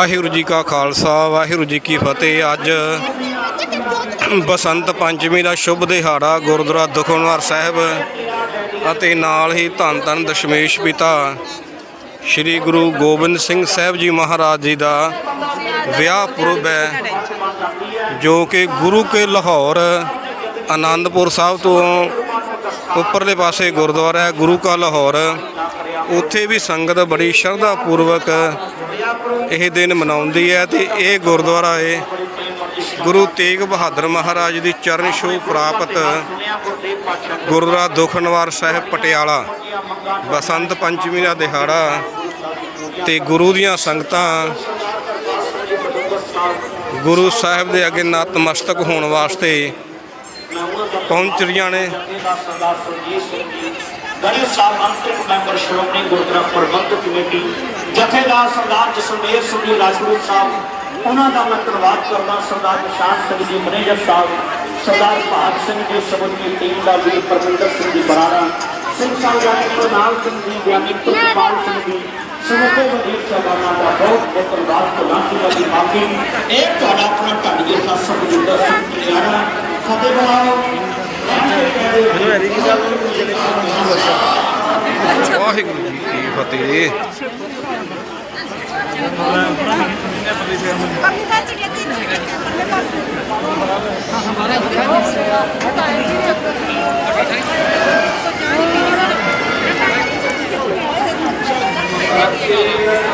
ਵਾਹਿਗੁਰੂ ਜੀ ਕਾ ਖਾਲਸਾ, ਵਾਹਿਗੁਰੂ ਜੀ ਕੀ ਫਤਿਹ। ਅੱਜ ਬਸੰਤ ਪੰਚਮੀ ਦਾ ਸ਼ੁਭ ਦਿਹਾੜਾ ਗੁਰਦੁਆਰਾ ਦੁਖਨਵਾਰ ਸਾਹਿਬ ਅਤੇ ਨਾਲ ਹੀ ਧੰਨ ਧੰਨ ਦਸ਼ਮੇਸ਼ ਪਿਤਾ ਸ੍ਰੀ ਗੁਰੂ ਗੋਬਿੰਦ ਸਿੰਘ ਸਾਹਿਬ ਜੀ ਮਹਾਰਾਜ ਜੀ ਦਾ ਵਿਆਹ ਪੁਰਬ ਹੈ, ਜੋ ਕਿ ਗੁਰੂ ਕੇ ਲਾਹੌਰ, ਆਨੰਦਪੁਰ ਸਾਹਿਬ ਤੋਂ ਉੱਪਰਲੇ ਪਾਸੇ ਗੁਰਦੁਆਰਾ ਹੈ, ਗੁਰੂ ਕਾ ਲਾਹੌਰ। ਉੱਥੇ ਵੀ ਸੰਗਤ ਬੜੀ ਸ਼ਰਧਾ ਪੂਰਵਕ ਇਹ ਦਿਨ ਮਨਾਉਂਦੀ ਹੈ ਤੇ ਇਹ ਗੁਰਦੁਆਰਾ ਏ ਗੁਰੂ ਤੇਗ ਬਹਾਦਰ ਮਹਾਰਾਜ ਦੀ ਚਰਨ ਛੋਹ ਪ੍ਰਾਪਤ ਗੁਰਦੁਆਰਾ ਦੁਖਨਵਾਰ ਸਾਹਿਬ ਪਟਿਆਲਾ, ਬਸੰਤ ਪੰਚਮੀ ਦਾ ਦਿਹਾੜਾ ਤੇ ਗੁਰੂ ਦੀਆਂ ਸੰਗਤਾਂ ਗੁਰੂ ਸਾਹਿਬ ਦੇ ਅੱਗੇ ਨਤਮਸਤਕ ਹੋਣ ਵਾਸਤੇ ਪਹੁੰਚ ਰਹੀਆਂ ਨੇ। ਗੜੇ ਸਾਹਿਬ ਅੰਤਿਮ ਮੈਂਬਰ ਸ਼੍ਰੋਮਣੀ ਗੁਰਦੁਆਰਾ ਪ੍ਰਬੰਧਕ ਕਮੇਟੀ, ਜਥੇਦਾਰ ਸਰਦਾਰ ਜਸਮੇਰ ਸਿੰਘ ਜੀ ਰਾਜਪੂਤ ਸਾਹਿਬ, ਉਹਨਾਂ ਦਾ ਮੈਂ ਧੰਨਵਾਦ ਕਰਦਾ, ਸਰਦਾਰ ਨਿਸ਼ਾਨ ਸਿੰਘ ਜੀ, ਮੈਨੇਜਰ ਸਾਹਿਬ, ਸਰਦਾਰ ਭਾਗ ਸਿੰਘ ਜੀ, ਸਬੰਧੀ ਟੀਮ ਦਾ ਵੀਰ ਪਰਮਿੰਦਰ ਸਿੰਘ ਜੀ ਬਰਾੜਾ ਸਿੰਘ ਸਾਹਿਬ ਜਾਨੀ ਪ੍ਰਨਾਮ ਸਿੰਘ ਜੀ, ਗਿਆਨੀ ਪ੍ਰਿਤਪਾਲ ਸਿੰਘ ਜੀ, ਸਮੁੱਚੇ ਵਜ਼ੀਰ ਸਾਹਿਬਾਨਾਂ ਦਾ ਬਹੁਤ ਬਹੁਤ ਧੰਨਵਾਦ ਕਰਦਾ ਜੀ ਮਾਫੀ। ਇਹ ਤੁਹਾਡਾ ਆਪਣਾ ਢੱਡ ਜਿਹਾ ਸੁਖਜਿੰਦਰ ਸਿੰਘ ਪਿਆਰਾ ਫਤਿਹ ਬੁਲਾਓ। ਵਾਹਿਗੁਰੂ ਜੀ ਕੀ ਫਤਿਹ। ਸਤਿਗੁਰੂ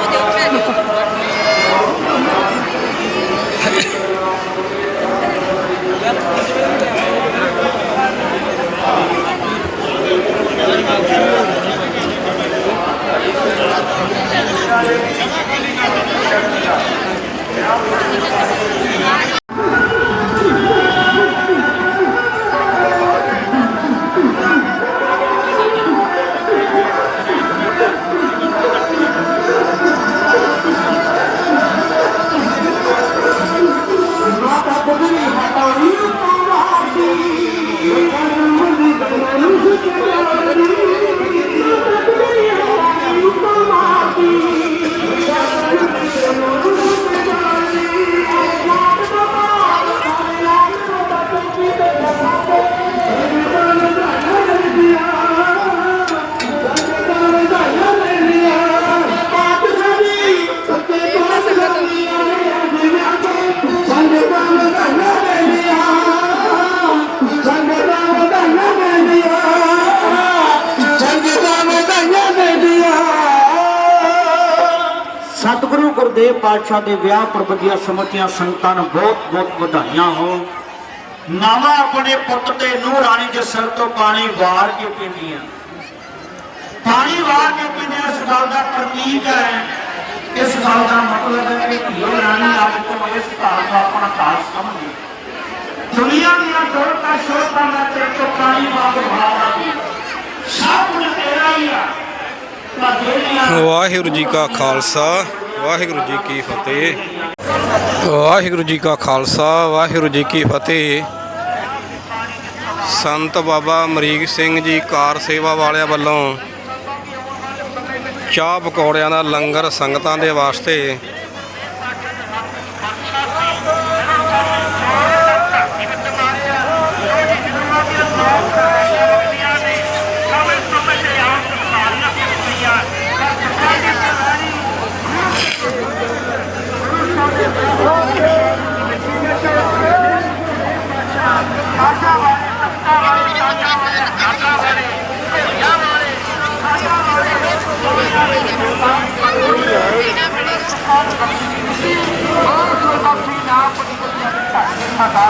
ਗੁਰਦੇਵ ਪਾਤਸ਼ਾਹ ਦੇ ਵਿਆਹ ਪ੍ਰਬੰਧੀਆਂ ਸਮੁੱਚੀਆਂ ਸੰਗਤਾਂ ਨੂੰ ਬਹੁਤ ਬਹੁਤ ਵਧਾਈਆਂ ਹੋਣ। ਨਾਵਾ ਆਪਣੇ ਪੁੱਤ ਤੇ ਨੂੰਹ ਰਾਣੀ ਦੇ ਸਿਰ ਤੋਂ ਪਾਣੀ ਵਾਰ ਕੇ ਪੀਂਦੀਆਂ। ਪਾਣੀ ਵਾਰ ਕੇ ਪੀਂਦੀਆਂ, ਇਸ ਗੱਲ ਦਾ ਪ੍ਰਤੀਕ ਹੈ। ਇਸ ਗੱਲ ਦਾ ਮਤਲਬ ਹੈ ਕਿ ਧੀਓ ਰਾਣੀ ਅੱਜ ਤੋਂ ਇਸ ਘਰ ਨੂੰ ਆਪਣਾ ਘਰ ਸਮਝੇ। ਦੁਨੀਆ ਦੀਆਂ ਦੌਲਤਾਂ ਸ਼ੋਹਰਤਾਂ ਦਾ ਤੇਰੇ ਤੋਂ ਪਾਣੀ ਵਾਂਗ ਭਾਵਨਾ ਸਭ ਕੁਝ ਤੇਰਾ ਹੀ ਆ। ਵਾਹਿਗੁਰੂ ਜੀ ਕਾ ਖਾਲਸਾ। ਵਾਹਿਗੁਰੂ ਜੀ ਕੀ ਫਤਿਹ। ਵਾਹਿਗੁਰੂ ਜੀ ਕਾ ਖਾਲਸਾ, ਵਾਹਿਗੁਰੂ ਜੀ ਕੀ ਫਤਿਹ। ਸੰਤ ਬਾਬਾ ਅਮਰੀਕ ਸਿੰਘ ਜੀ ਕਾਰ ਸੇਵਾ ਵਾਲਿਆਂ ਵੱਲੋਂ ਚਾਹ ਪਕੌੜਿਆਂ ਦਾ ਲੰਗਰ ਸੰਗਤਾਂ ਦੇ ਵਾਸਤੇ Ang mga kapatid na pagkakasya sa mga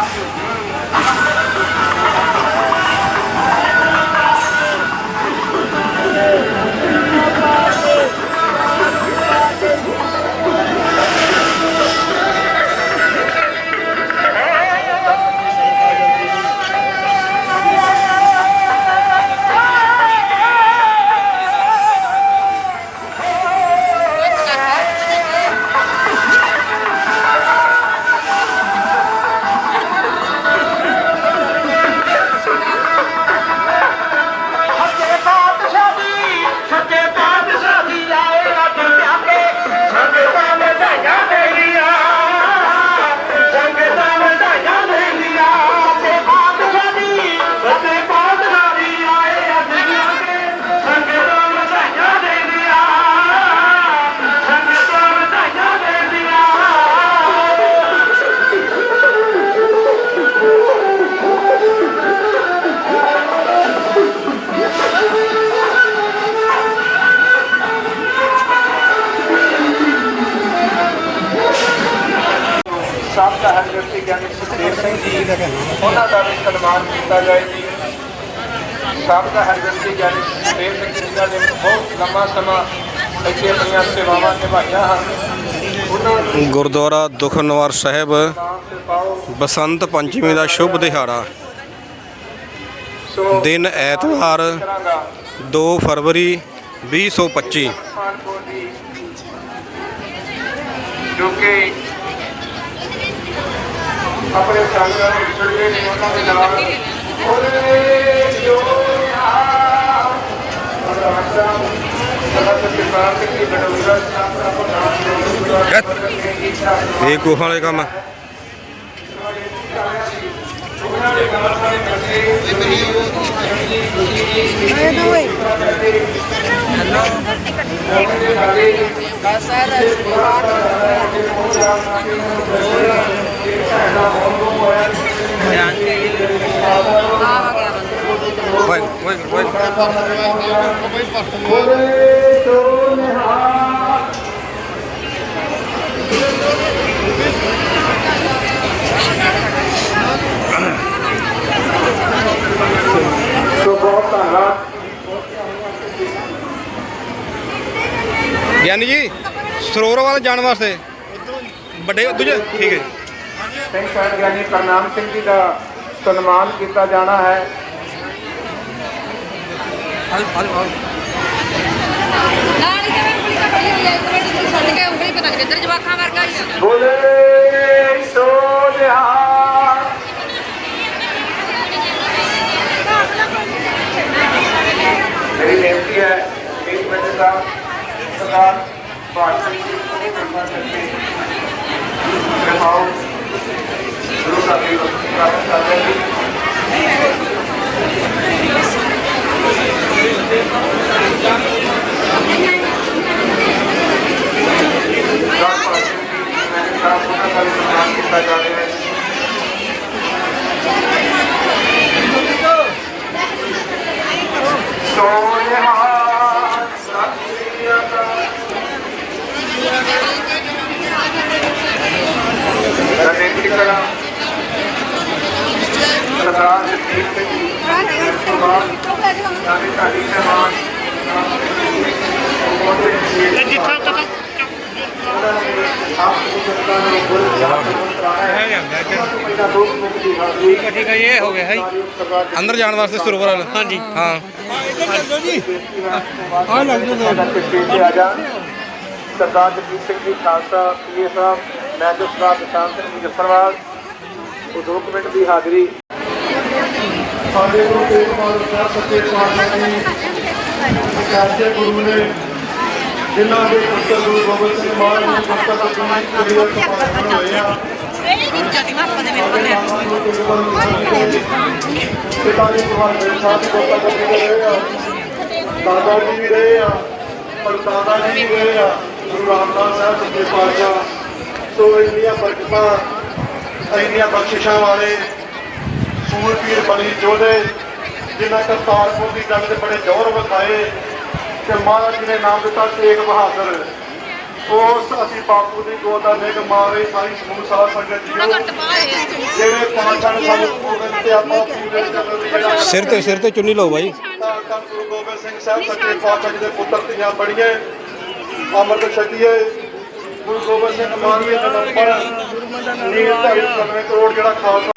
ਸਭ ਦਾ ਹਰ ਵਿਅਕਤੀ ਗਿਆਨੀ ਸੁਖਦੇਵ ਸਿੰਘ ਜੀ ਉਹਨਾਂ ਦਾ ਵੀ ਸਨਮਾਨ ਕੀਤਾ ਜਾਏ ਜੀ। ਸਭ ਦਾ ਹਰ ਵਿਅਕਤੀ ਗਿਆਨੀ ਸੁਖਦੇਵ ਸਿੰਘ ਜੀ ਦਾ ਨੇ ਬਹੁਤ ਲੰਮਾ ਸਮਾਂ ਇੱਥੇ ਆਪਣੀਆਂ ਸੇਵਾਵਾਂ ਨਿਭਾਈਆਂ ਹਨ। ਗੁਰਦੁਆਰਾ ਦੁਖਨਵਾਰ ਸਾਹਿਬ ਬਸੰਤ ਪੰਚਮੀ ਦਾ ਸ਼ੁਭ ਦਿਹਾੜਾ। ਦਿਨ ਐਤਵਾਰ ਕਰਾਂਗਾ 2 ਫਰਵਰੀ 2025 ਪਠਾਨਕੋਟ ਦੀ ਜੋ ਕਿ ਆਪਣੇ ਸੰਗਤਾਂ ਨੂੰ ਛੱਡੇ ਨੇ ਉਹਨਾਂ ਦੇ ਨਾਲ ਉਹਨੇ ਜੋ ਆ ਰਾਜਾ ਸਦਾ ਤੇ ਪਾਰ ਕੇ ਬੜੂਗਾ ਸਾਹਮਣਾ ਕੋ ਨਾਮ ਇਹ ਕੋਹਾਂ ਵਾਲੇ ਕੰਮ ਸੋ ਬਹੁਤ ਧੰਨਵਾਦ ਗਿਆਨੀ ਜੀ, ਸਰੋਵਰ ਵੱਲ ਜਾਣ ਵਾਸਤੇ। ਵੱਡੇ, ਦੂਜੇ, ਠੀਕ ਹੈ ਸਿੰਘ ਸਾਹਿਬ ਗਿਆਨੀ ਕਰਨਾਮ ਸਿੰਘ ਜੀ ਦਾ ਸਨਮਾਨ ਕੀਤਾ ਜਾਣਾ ਹੈ ਨਾਲ ਹੀ ਕਿਵੇਂ ਉਂਗਲੀ ਪਕੜੀ ਹੋਈ ਹੈ ਇੱਕ ਮਿੰਟ ਤੁਸੀਂ ਛੱਡ ਕੇ ਉਂਗਲੀ ਪਤਾ ਨਹੀਂ ਕਿੱਧਰ ਜਵਾਕਾਂ ਵਰਗਾ ਹੀ ਆ ਬੋਲੇ ਸੋ ਨਿਹਾਲ ਮੇਰੀ ਬੇਨਤੀ ਹੈ ਇੱਕ ਮਿੰਟ ਦਾ ਸਰਦਾਰ ਭਾਰਤੀ ਜੀ ਨੂੰ ਕਰਨਾ ਚਾਹੀਏ ਰਹਾਓ ਗੁਰੂ ਸਾਹਿਬ ਜੀ ਨੂੰ ਪ੍ਰਾਪਤ ਕਰਦੇ ਹਾਂ ਸਰਦਾਰ ਭਾਰਤੀ ਜੀ ਮੈਂ ਸਾਹਿਬ ਉਹਨਾਂ ਦਾ ਵੀ ਸਨਮਾਨ ਕੀਤਾ ਜਾ ਰਿਹਾ ਹੈ ਸੋਨਿਹਾ ਸਤਿ ਸ੍ਰੀ ਅਕਾਲ ਮੈਂ ਬੇਨਤੀ ਕਰਾਂ ਸਰਦਾਰ ਜਗਦੀਪ ਸਿੰਘ ਜੀ ਸਨਮਾਨ ਸਾਡੀ ਸਾਡੀ ਸਨਮਾਨ ਜਿੱਥਾ ਤੱਕ ਹੈ ਠੀਕ ਹੈ ਇਹ ਹੋ ਗਿਆ ਹੈ ਸਰਦਾਰ ਅੰਦਰ ਜਾਣ ਵਾਸਤੇ ਸਰੋਵਰ ਵੱਲ ਹਾਂਜੀ। ਹਾਂ। ਆ ਲੱਗ ਜੂਗਾ ਆ ਸਰਦਾਰ ਜਗਜੀਤ ਸਿੰਘ ਜੀ। ਖਾਲਸਾ ਪੀਏ ਸਾਹਿਬ ਮੈਜਰ ਸਾਹਿਬ ਨਿਸ਼ਾਨ ਸਿੰਘ ਮੁਜ਼ੱਫਰਵਾਲ ਉਹ ਦੋ। ਕੁ ਮਿੰਟ ਦੀ ਹਾਜ਼ਰੀ ਸਾਡੇ ਗੁਰੂ ਤੇਗ ਬਹਾਦਰ ਸਾਹਿਬ ਸੱਚੇ ਪਾਤਸ਼ਾਹ ਜੀ ਸਾਡੇ ਗੁਰੂ ਨੇ ਜਿਨ੍ਹਾਂ ਦੇ ਪੁੱਤਰ ਗੁਰੂ ਗੋਬਿੰਦ ਸਿੰਘ ਮਹਾਰਾਜ ਨੂੰ ਪੁੱਤਰ ਦੀ ਕਰੀਅਰ ਤੋਂ ਪਾਸਨ ਹੋਏ ਆ ਪਿਤਾ ਜੀ ਸਾਹਿਬ ਦੀ ਗੋਤਾ ਕਰਦੇ ਰਹੇ ਆ। ਦਾਦਾ ਜੀ ਵੀ ਰਹੇ ਆ ਪੜਦਾਦਾ ਜੀ ਵੀ ਰਹੇ ਆ। ਗੁਰੂ ਰਾਮਦਾਸ ਸਾਹਿਬ ਸੱਚੇ ਪਾਤਸ਼ਾਹ। ਸੋ ਇੰਨੀਆਂ ਬਰਕਤਾਂ ਇੰਨੀਆਂ ਬਖਸ਼ਿਸ਼ਾਂ ਵਾਲੇ ਸੂਰ ਪੀਰ ਬਲੀ ਜੋਧੇ ਜਿਨ੍ਹਾਂ ਕਰਤਾਰਪੁਰ ਦੀ ਜੰਗ ਦੇ ਬੜੇ ਜੋਰ ਵਿਖਾਏ ਤੇ ਮਹਾਰਾਜ ਜੀ ਨੇ ਨਾਮ ਦਿੱਤਾ ਤੇਗ ਬਹਾਦਰ। ਉਸ ਅਸੀਂ ਬਾਪੂ ਦੀ ਗੋਦ ਦਾ ਨਿਗ ਮਾਰੇ ਸਾਰੀ ਸਮੂਹ ਸਾਧ ਸੰਗਤ ਜੀਓ। ਜਿਹੜੇ ਨੇ ਸਾਨੂੰ ਗੋਬਿੰਦ ਤੇ ਆਪਾਂ ਪੀਰ ਦੀ ਜਿਹੜਾ ਸਿਰ ਤੇ ਸਿਰ ਤੇ ਚੁੰਨੀ ਲਓ ਬਾਈ। ਗੁਰੂ ਗੋਬਿੰਦ ਸਿੰਘ ਸਾਹਿਬ ਸੱਚੇ ਪਾਤਸ਼ਾਹ ਜੀ ਦੇ ਪੁੱਤਰ ਧੀਆਂ ਬੜੀਏ ਅੰਮ੍ਰਿਤ ਛਕੀਏ। ਗੁਰੂ ਗੋਬਿੰਦ ਸਿੰਘ ਮਾਨਵੀ ਦੇ ਨੰਬਰ ਨੀਲ ਧਾਰੀ 97 ਕਰੋੜ ਜਿਹੜਾ ਖਾਲਸਾ